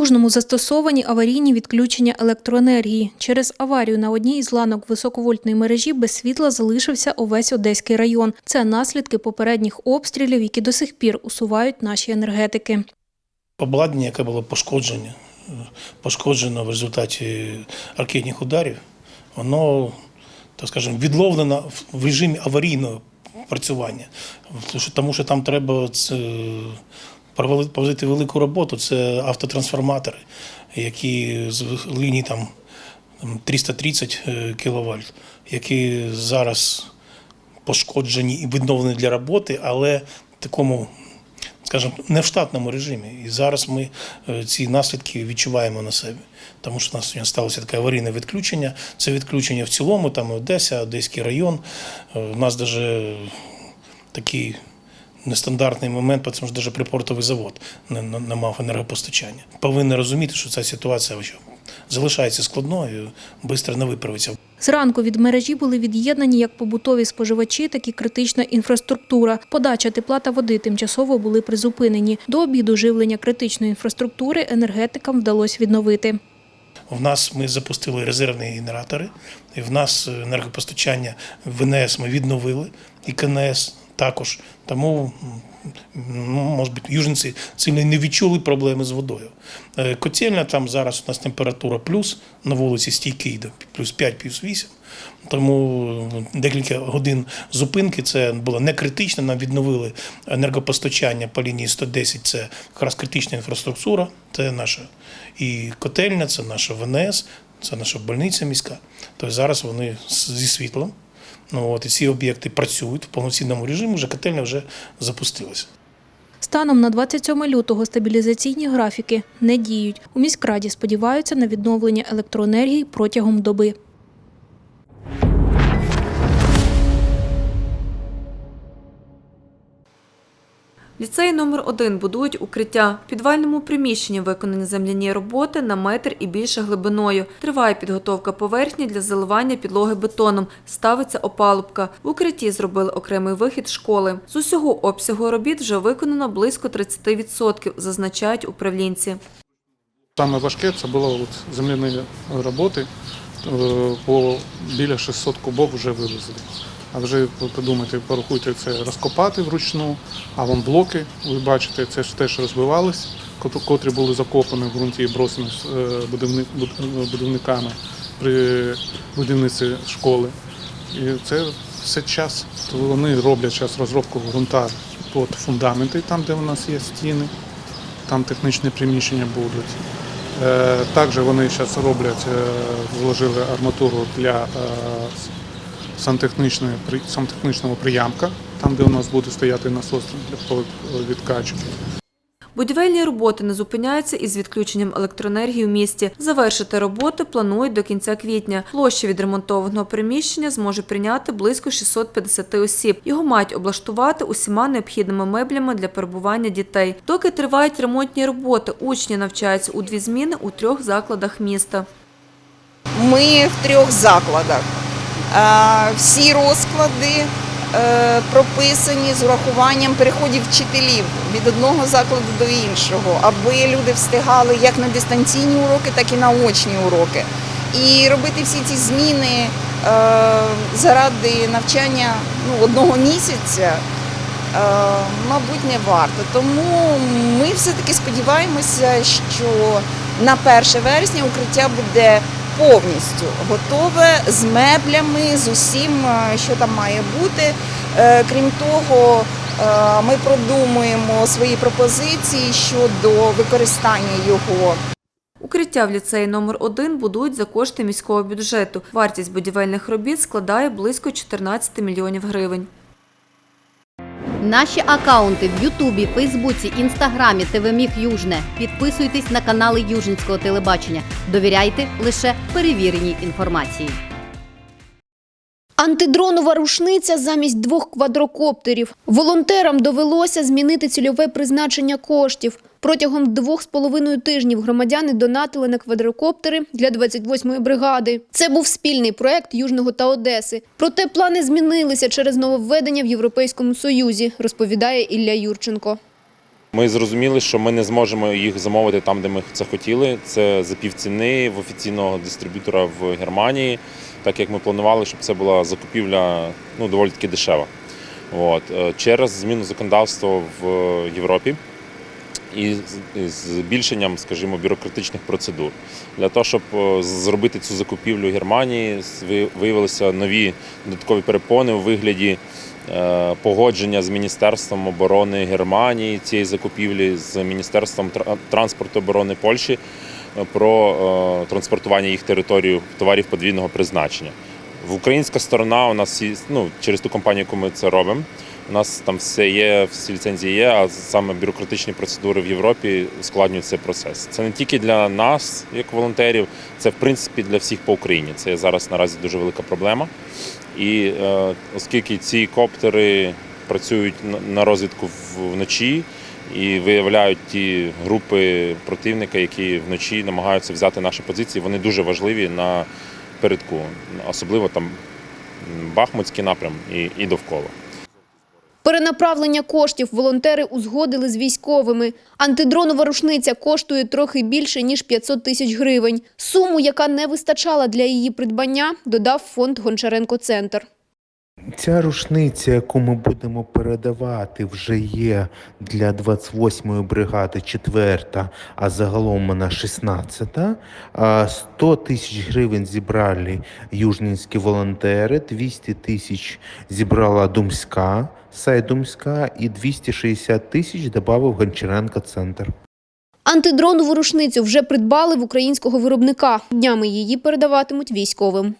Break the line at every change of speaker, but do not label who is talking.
Южному застосовані аварійні відключення електроенергії. Через аварію на одній із ланок високовольтної мережі без світла залишився увесь Одеський район. Це наслідки попередніх обстрілів, які до сих пір усувають наші енергетики.
Обладнання, яке було пошкоджено, пошкоджено в результаті ракетних ударів, воно, так скажемо, відловлено в режимі аварійного працювання. Тому що- там треба це, проводити велику роботу. Це автотрансформатори, які з лінії там там 330 кВт, які зараз пошкоджені і відновлені для роботи, але такому, скажімо, не в штатному режимі. І зараз ми е, ці наслідки відчуваємо на собі. Тому що у нас сьогодні сталося таке аварійне відключення. Це відключення в цілому, там Одеса, Одеський район. Е, У нас навіть такий нестандартний момент, тому що навіть припортовий завод не, не, не мав енергопостачання. Повинні розуміти, що ця ситуація що залишається складною, швидко не виправиться.
Зранку від мережі були від'єднані як побутові споживачі, так і критична інфраструктура. Подача тепла та води тимчасово були призупинені. До обіду живлення критичної інфраструктури енергетикам вдалося відновити.
В нас ми запустили резервні генератори, і в нас енергопостачання ВНС ми відновили, і КНС також. Тому, ну, може бути, южниці сильно не відчули проблеми з водою. Е, Котельня там зараз у нас температура плюс на вулиці стійкий до плюс 5, плюс 8. Тому декілька годин зупинки це було не критично. Нам відновили енергопостачання по лінії 110. Це якраз критична інфраструктура, це наша і котельня, це наша ВНС, це наша больниця міська. Тобто зараз вони зі світлом. Ну от і ці об'єкти працюють в повноцінному режимі. Вже котельня вже запустилася.
Станом на 27 лютого стабілізаційні графіки не діють. У міськраді сподіваються на відновлення електроенергії протягом доби.
Ліцей номер 1 будують укриття. В підвальному приміщенні виконані земляні роботи на метр і більше глибиною. Триває підготовка поверхні для заливання підлоги бетоном. Ставиться опалубка. В укритті зробили окремий вихід школи. З усього обсягу робіт вже виконано близько 30%, зазначають управлінці.
Саме важке це було от земляні роботи, е, по біля 600 кубов вже вивезли. А вже подумайте, порахуйте це розкопати вручну, а вон блоки, ви бачите, це ж теж розбивались, котрі були закопані в ґрунті і бросені е, буд- будівниками при будівництві школи. І це все час. То вони роблять зараз розробку ґрунта під фундаменти, там, де у нас є стіни, там технічні приміщення будуть. Е, Також вони зараз роблять, е, вложили арматуру для сантехнічної сантехнічного приямка, там, де у нас буде стояти насос для відкачки.
Будівельні роботи не зупиняються із відключенням електроенергії в місті. Завершити роботи планують до кінця квітня. Площа відремонтованого приміщення зможе прийняти близько 650 осіб. Його мають облаштувати усіма необхідними меблями для перебування дітей. Доки тривають ремонтні роботи, учні навчаються у дві зміни у трьох закладах міста.
Ми в трьох закладах. Е, Всі розклади е, прописані з урахуванням переходів вчителів від одного закладу до іншого, аби люди встигали як на дистанційні уроки, так і на очні уроки. І робити всі ці зміни е, заради навчання ну, одного місяця. Мабуть, не варто. Тому ми все-таки сподіваємося, що на 1 вересня укриття буде повністю готове з меблями, з усім, е, що там має бути. Е, Крім того, е, ми продумуємо свої пропозиції щодо використання його.
Укриття в ліцеї номер 1 будують за кошти міського бюджету. Вартість будівельних робіт складає близько 14 мільйонів гривень.
Наші акаунти в Ютубі, Фейсбуці, Інстаграмі, ТВ Міг Южне. Підписуйтесь на канали Южницького телебачення. Довіряйте лише перевіреній інформації.
Антидронова рушниця замість двох квадрокоптерів. Волонтерам довелося змінити цільове призначення коштів. Протягом двох з половиною тижнів громадяни донатили на квадрокоптери для 28-ї бригади. Це був спільний проект Южного та Одеси. Проте плани змінилися через нововведення в Європейському Союзі, розповідає Ілля Юрченко.
Ми зрозуміли, що ми не зможемо їх замовити там, де ми це хотіли. Це за півціни в офіційного дистриб'ютора в Германії, так як ми планували, щоб це була закупівля ну, доволі таки дешева. От. Е, Через зміну законодавства в Європі і збільшенням, скажімо, бюрократичних процедур. Для того, щоб зробити цю закупівлю Германії, виявилися нові додаткові перепони у вигляді е, погодження з Міністерством оборони Германії цієї закупівлі, з Міністерством транспорту оборони Польщі е, про е, транспортування їх територію товарів подвійного призначення. В українська сторона у нас ну, через ту компанію, яку ми це робимо. У нас там все є, всі ліцензії є, а саме бюрократичні процедури в Європі ускладнюють цей процес. Це не тільки для нас, як волонтерів, це в принципі для всіх по Україні. Це зараз наразі дуже велика проблема. І е, оскільки ці коптери працюють на- розвідку вночі і виявляють ті групи противника, які вночі намагаються взяти наші позиції, вони дуже важливі на передку, особливо там Бахмутський напрям і, і довкола.
Перенаправлення коштів волонтери узгодили з військовими. Антидронова рушниця коштує трохи більше, ніж 500 тисяч гривень. Суму, яка не вистачала для її придбання, додав фонд Гончаренко-Центр.
Ця рушниця, яку ми будемо передавати, вже є для 28-ї бригади 4, а загалом вона 16-та. 100 тисяч гривень зібрали южнінські волонтери, 200 тисяч зібрала Думська, сайт Думська і 260 тисяч додав Гончаренко-центр.
Антидронову рушницю вже придбали в українського виробника. Днями її передаватимуть військовим.